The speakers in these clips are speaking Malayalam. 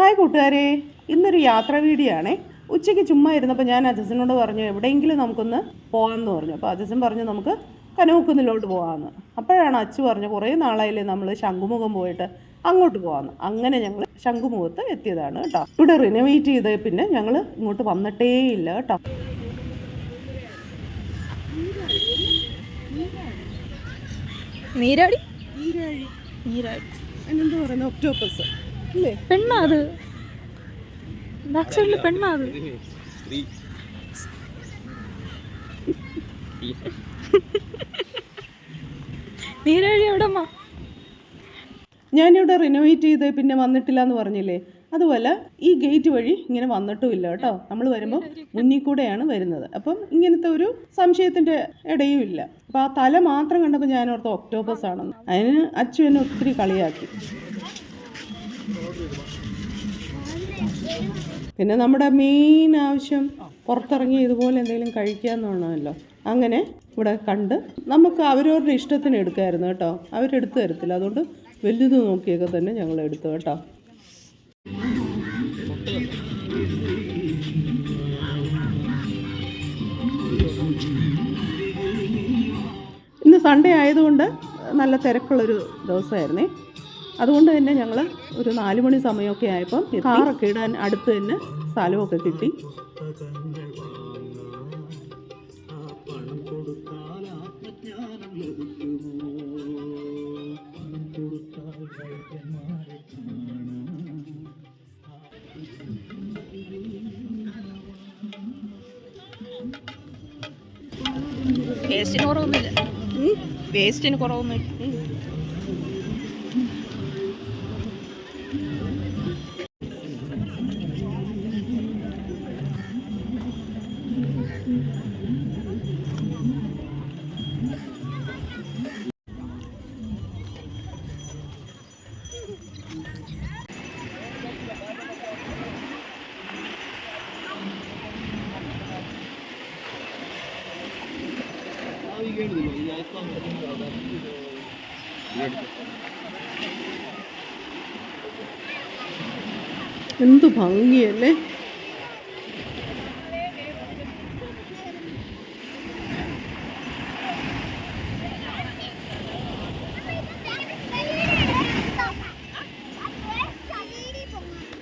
ഹായ് കൂട്ടുകാരെ ഇന്നൊരു യാത്ര വീഡിയോ ആണേ ഉച്ചയ്ക്ക് ചുമ്മാ ഇരുന്നപ്പോൾ ഞാൻ അജസിനോട് പറഞ്ഞു എവിടെയെങ്കിലും നമുക്കൊന്ന് പോകാമെന്ന് പറഞ്ഞു. അപ്പോൾ അജസൻ പറഞ്ഞു നമുക്ക് കനൂക്കുന്നിലോട്ട് പോകാമെന്ന് അപ്പോഴാണ് അച്ചു പറഞ്ഞു കുറേ നാളായില്ലേ നമ്മൾ ശംഖുമുഖം പോയിട്ട് അങ്ങോട്ട് പോകാമെന്ന് അങ്ങനെ ഞങ്ങൾ ശംഖുമുഖത്ത് എത്തിയതാണ് കേട്ടോ. ഇവിടെ റിനോവേറ്റ് ചെയ്ത് പിന്നെ ഞങ്ങൾ ഇങ്ങോട്ട് വന്നിട്ടേ ഇല്ല കേട്ടോ. നീരാടി? നീരാടി. നീരാടി. പറയുന്നത്? ഒക്ടോപ്പസ് അല്ലേ പെണ്ണാ നീരാഴി എവിടെ ഞാനിവിടെ റിനോവേറ്റ് ചെയ്ത് പിന്നെ വന്നിട്ടില്ല എന്ന് പറഞ്ഞില്ലേ? അതുപോലെ ഈ ഗേറ്റ് വഴി ഇങ്ങനെ വന്നിട്ടുമില്ല കേട്ടോ. നമ്മൾ വരുമ്പോൾ മുന്നിൽ കൂടെയാണ് വരുന്നത്. അപ്പം ഇങ്ങനത്തെ ഒരു സംശയത്തിന്റെ ഇടയും ഇല്ല അപ്പോൾ ആ തല മാത്രം കണ്ടപ്പോൾ ഞാൻ ഓർത്ത് ഒക്ടോബസ് ആണെന്ന്. അതിന് അച്ഛനെ എന്നെ ഒത്തിരി കളിയാക്കി. പിന്നെ നമ്മുടെ മെയിൻ ആവശ്യം പുറത്തിറങ്ങി ഇതുപോലെ എന്തെങ്കിലും കഴിക്കുക എന്നുള്ളതല്ലോ അങ്ങനെ ഇവിടെ കണ്ട് നമുക്ക് അവരവരുടെ ഇഷ്ടത്തിന് എടുക്കായിരുന്നു കേട്ടോ. അവരെടുത്ത് തരത്തില്ല. അതുകൊണ്ട് വലുത് നോക്കിയൊക്കെ തന്നെ ഞങ്ങൾ എടുത്തു കേട്ടോ. ഇന്ന് സൺഡേ ആയതുകൊണ്ട് നല്ല തിരക്കുള്ളൊരു ദിവസമായിരുന്നേ. അതുകൊണ്ട് തന്നെ ഞങ്ങൾ ഒരു നാല് മണി സമയമൊക്കെ ആയപ്പം കാറൊക്കെ ഇടാൻ അടുത്ത് തന്നെ സ്ഥലമൊക്കെ കിട്ടി. വേസ്റ്റിന് കുറവൊന്നുമില്ല. വേസ്റ്റിന് കുറവൊന്നുമില്ല. എന്ത് ഭംഗിയല്ലേ?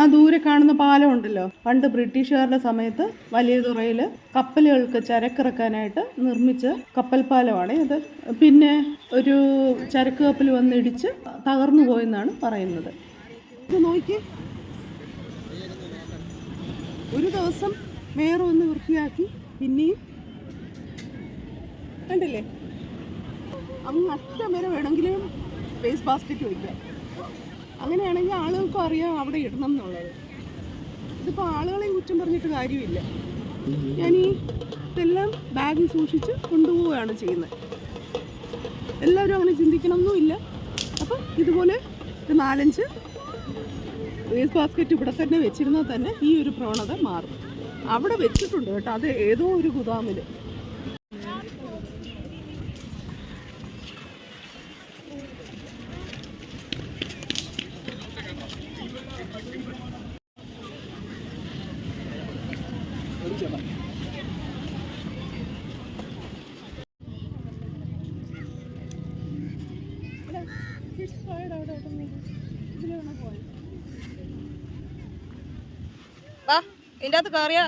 ആ ദൂരെ കാണുന്ന പാലം ഉണ്ടല്ലോ. പണ്ട് ബ്രിട്ടീഷുകാരുടെ സമയത്ത് വലിയ തുറയിൽ കപ്പലുകൾക്ക് ചരക്കിറക്കാനായിട്ട് നിർമ്മിച്ച കപ്പൽ പാലമാണ് അത്. പിന്നെ ഒരു ചരക്ക് കപ്പൽ വന്നിടിച്ച് തകർന്നു പോയെന്നാണ് പറയുന്നത് നോക്കി ഒരു ദിവസം വേറെ ഒന്ന് വൃത്തിയാക്കി പിന്നെയും കണ്ടില്ലേ? അങ്ങ് അറ്റം വരെ വേണമെങ്കിലും വേസ്റ്റ് ബാസ്ക്കറ്റ് വയ്ക്കാം അങ്ങനെയാണെങ്കിൽ ആളുകൾക്കും അറിയാം അവിടെ ഇടണം എന്നുള്ളത്. ഇതിപ്പോൾ ആളുകളെയും കുറ്റം പറഞ്ഞിട്ട് കാര്യമില്ല. ഈ ഇതെല്ലാം ബാഗിൽ സൂക്ഷിച്ച് കൊണ്ടുപോവുകയാണ് ചെയ്യുന്നത്. എല്ലാവരും അങ്ങനെ ചിന്തിക്കണമെന്നും ഇല്ല അപ്പം ഇതുപോലെ ഒരു നാലഞ്ച് വേസ്റ്റ് ബാസ്ക്കറ്റ് ഇവിടെ തന്നെ വെച്ചിരുന്നാൽ തന്നെ ഈ ഒരു പ്രവണത മാറും. അവിടെ വെച്ചിട്ടുണ്ട് കേട്ടോ അത് ഏതോ ഒരു ഗുദാമിൽ. വാ ഇതിന്റെ അകത്ത് കയറിയ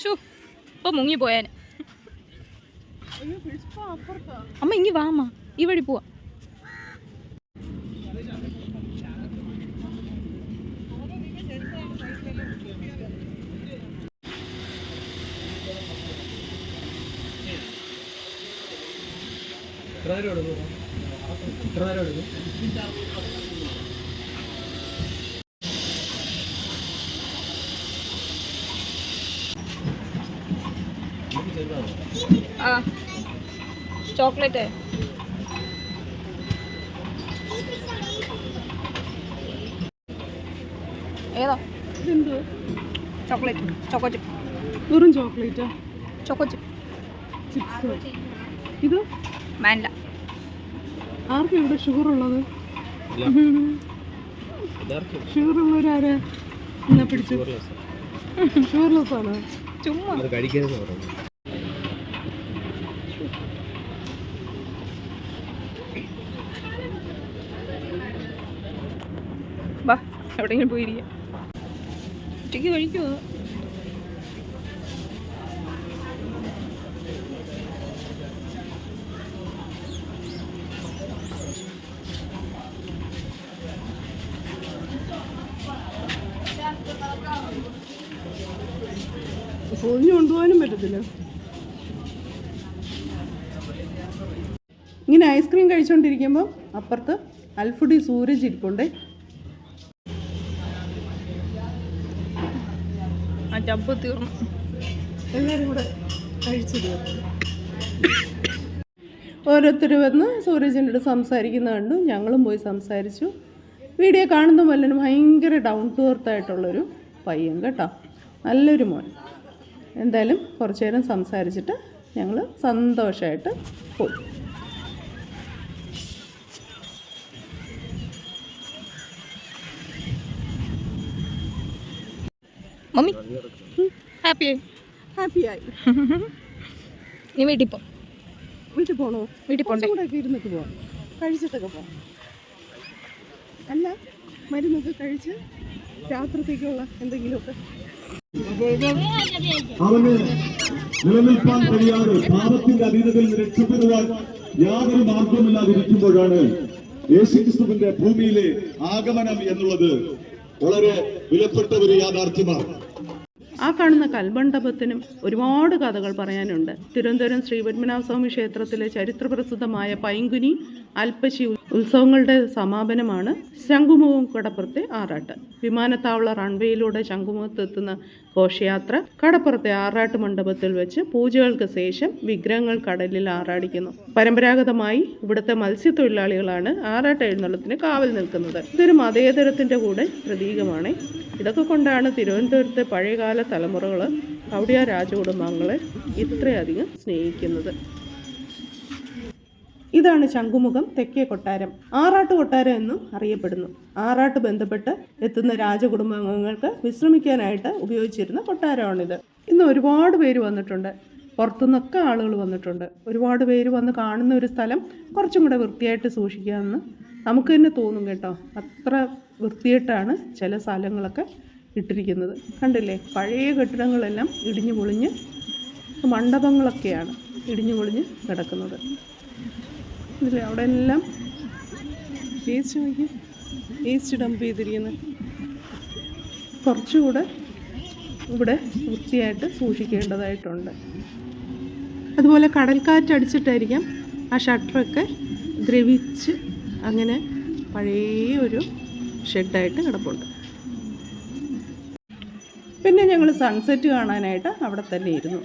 ഷൂ ഇപ്പൊ മുങ്ങി പോയാൻ അമ്മ ഇങ്ങി വാ അമ്മ. ഈ വഴി പോവാ. എത്ര നേരം എടുക്കും? എത്ര നേരം എടുക്കും? ചോക്ലേറ്റ്. ഏതോ? ചോക്ലേറ്റ്. ചോക്കോ ചിപ്പ് വെറും ചോക്ലേറ്റ്? Choco chip chips. ഇത്? മാൻഡ ആർക്കും ഇവിടെ ഷുഗർ ഉള്ളത് ഷുഗറുള്ളവരാരാ? എന്നാ പിടിച്ചു. ഷുഗർലെസ് ആണ് ചുമ്മാ അത് കഴിക്കരുതെന്ന് പറഞ്ഞു വാ എവിടെയെങ്കിലും പോയിരിക്കുക ഉച്ചയ്ക്ക് കഴിക്കുമോ പൊതിഞ്ഞു കൊണ്ടുപോകാനും പറ്റത്തില്ല. ഇങ്ങനെ ഐസ്ക്രീം കഴിച്ചുകൊണ്ടിരിക്കുമ്പോൾ അപ്പുറത്ത് അൽഫുഡി സൂരജ് ഇരിപ്പുണ്ട്. ചപ്പ് തീർന്നു. എല്ലാവരും കൂടെ കഴിച്ചു ഓരോരുത്തർ വന്ന് സൂരജിനോട് സംസാരിക്കുന്ന കണ്ടു. ഞങ്ങളും പോയി സംസാരിച്ചു. വീഡിയോ കാണുന്ന പോലും ഭയങ്കര ഡൗൺ ടു എർത്ത് ആയിട്ടുള്ളൊരു പയ്യൻ കേട്ടോ. നല്ലൊരു മോൻ. എന്തായാലും കുറച്ചു നേരം സംസാരിച്ചിട്ട് ഞങ്ങൾ സന്തോഷമായിട്ട് പോയി. മമ്മി. ഹാപ്പി ഹാപ്പി ആയി. നീ വീട്ടിൽ പോ. വീട്ടിൽ പോണോ? വീട്ടിൽ പോണ്ടേ. കൂടെ ഒക്കെ ഇരുന്നിട്ട് പോവാം. കഴിച്ചിട്ടൊക്കെ പോവാം. അല്ല മരുന്നൊക്കെ കഴിച്ച് രാത്രിത്തേക്കുള്ള എന്തെങ്കിലുമൊക്കെ. അവന് നിലനിൽപ്പാൻ കഴിയാതെ പാപത്തിന്റെ അധീനതയിൽ രക്ഷപ്പെടുവാൻ യാതൊരു മാർഗമില്ലാതിരിക്കുമ്പോഴാണ് യേശുക്രിസ്തുവിന്റെ ഭൂമിയിലെ ആഗമനം എന്നുള്ളത്. വളരെ വിലപ്പെട്ട ഒരു യാഥാർത്ഥ്യമാണ്. ആ കാണുന്ന കൽമണ്ഡപത്തിനും ഒരുപാട് കഥകൾ പറയാനുണ്ട്. തിരുവനന്തപുരം ശ്രീ പത്മനാഭസ്വാമി ക്ഷേത്രത്തിലെ ചരിത്രപ്രസിദ്ധമായ പൈങ്കുനി അൽപ്പശി ഉത്സവങ്ങളുടെ സമാപനമാണ് ശംഖുമുഖം കടപ്പുറത്തെ ആറാട്ട്. വിമാനത്താവള റൺവേയിലൂടെ ശംഖുമുഖത്തെത്തുന്ന ഘോഷയാത്ര കടപ്പുറത്തെ ആറാട്ട് മണ്ഡപത്തിൽ വെച്ച് പൂജകൾക്ക് ശേഷം വിഗ്രഹങ്ങൾ കടലിൽ ആറാടിക്കുന്നു. പരമ്പരാഗതമായി ഇവിടുത്തെ മത്സ്യത്തൊഴിലാളികളാണ് ആറാട്ട് എഴുന്നള്ളത്തിന് കാവൽ നിൽക്കുന്നത്. ഇതൊരു മതേതരത്തിന്റെ കൂടെ പ്രതീകമാണ്. ഇതൊക്കെ കൊണ്ടാണ് തിരുവനന്തപുരത്തെ പഴയകാല തലമുറകൾ കവടിയ രാജകുടുംബാംഗങ്ങളെ ഇത്രയധികം സ്നേഹിക്കുന്നത്. ഇതാണ് ശംഖുമുഖം തെക്കേ കൊട്ടാരം. ആറാട്ട് കൊട്ടാരം എന്നും അറിയപ്പെടുന്നു. ആറാട്ട് ബന്ധപ്പെട്ട് എത്തുന്ന രാജകുടുംബാംഗങ്ങൾക്ക് വിശ്രമിക്കാനായിട്ട് ഉപയോഗിച്ചിരുന്ന കൊട്ടാരമാണിത്. ഇന്ന് ഒരുപാട് പേര് വന്നിട്ടുണ്ട്. പുറത്തുനിന്നൊക്കെ ആളുകൾ വന്നിട്ടുണ്ട്. ഒരുപാട് പേര് വന്ന് കാണുന്ന ഒരു സ്ഥലം കുറച്ചും കൂടെ വൃത്തിയായിട്ട് സൂക്ഷിക്കാമെന്ന് നമുക്ക് തന്നെ തോന്നും കേട്ടോ. അത്ര വൃത്തിയായിട്ടാണ് ചില സ്ഥലങ്ങളൊക്കെ ഇട്ടിരിക്കുന്നത്. കണ്ടില്ലേ? പഴയ കെട്ടിടങ്ങളെല്ലാം ഇടിഞ്ഞു പൊളിഞ്ഞ് മണ്ഡപങ്ങളൊക്കെയാണ് ഇടിഞ്ഞു പൊളിഞ്ഞ് കിടക്കുന്നത്. ഇതില്ലേ അവിടെ എല്ലാം വേസ്റ്റ് നോക്കി വേസ്റ്റ് ഡംപ് ചെയ്തിരിക്കുന്നത് കുറച്ചുകൂടെ ഇവിടെ വൃത്തിയായിട്ട് സൂക്ഷിക്കേണ്ടതായിട്ടുണ്ട്. അതുപോലെ കടൽക്കാറ്റ് അടിച്ചിട്ടായിരിക്കാം ആ ഷട്ടറൊക്കെ ദ്രവിച്ച് അങ്ങനെ പഴയ ഒരു ഷെഡായിട്ട് കിടപ്പുണ്ട്. പിന്നെ ഞങ്ങൾ സൺസെറ്റ് കാണാനായിട്ട് അവിടെ തന്നെ ഇരുന്നു.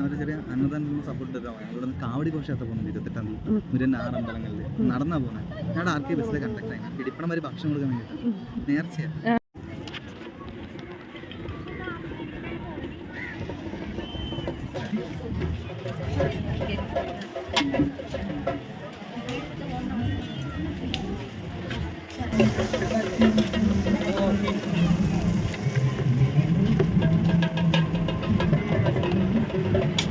അവർ ചെറിയ അന്നദാനം സപ്പോർട്ട് എടുത്താൽ ഇവിടെ നിന്ന് കാവടി ഘോഷയാത്ര പോകുന്നുണ്ട് ഇരുപത്തെട്ടാം തീയതി. മുരുകൻ ആറ് അമ്പലങ്ങളിൽ നടന്നാ പോകുന്നത് ഞങ്ങളുടെ ആർ കെ ബസ്സിലെ കണ്ടക്ടറായി പിടിപ്പണം വരെ ഭക്ഷണം കൊടുക്കാൻ വേണ്ടിയിട്ട്. നേർച്ചയാണ്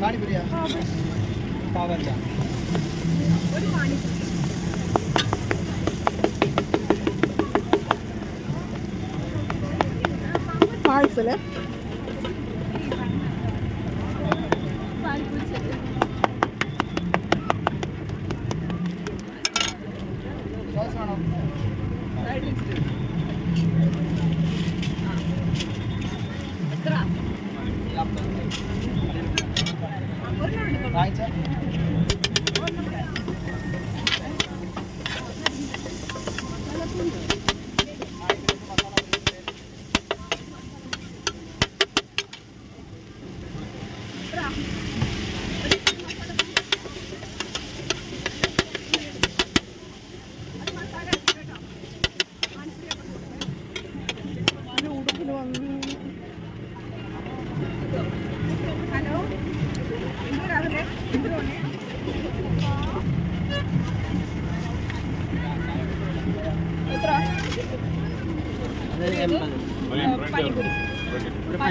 പൊരിയും ഇത് പാവ് ബജി ക- കിട്ടി Thank you.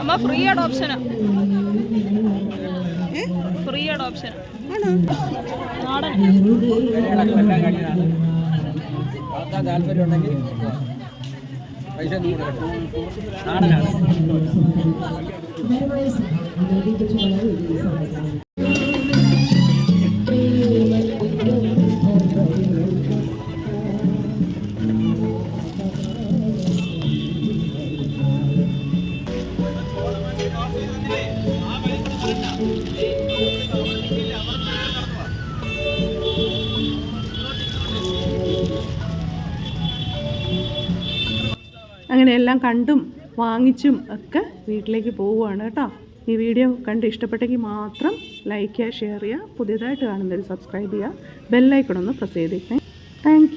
അമ്മ ഫ്രീ അഡോപ്ഷനാ ഫ്രീ അഡോപ്ഷൻ ആണോ നാടൻ താല്പര്യം ഉണ്ടെങ്കിൽ പൈസ നാടനാണ്. അങ്ങനെ എല്ലാം കണ്ടും വാങ്ങിച്ചും ഒക്കെ വീട്ടിലേക്ക് പോവുകയാണ് കേട്ടോ. ഈ വീഡിയോ കണ്ട് ഇഷ്ടപ്പെട്ടെങ്കിൽ മാത്രം ലൈക്ക് ചെയ്യുക ഷെയർ ചെയ്യുക പുതിയതായിട്ട് കാണുന്നവർ സബ്സ്ക്രൈബ് ചെയ്യുക ബെല്ലൈക്കൺ ഒന്ന് പ്രസ് ചെയ്തേക്കണേ. താങ്ക്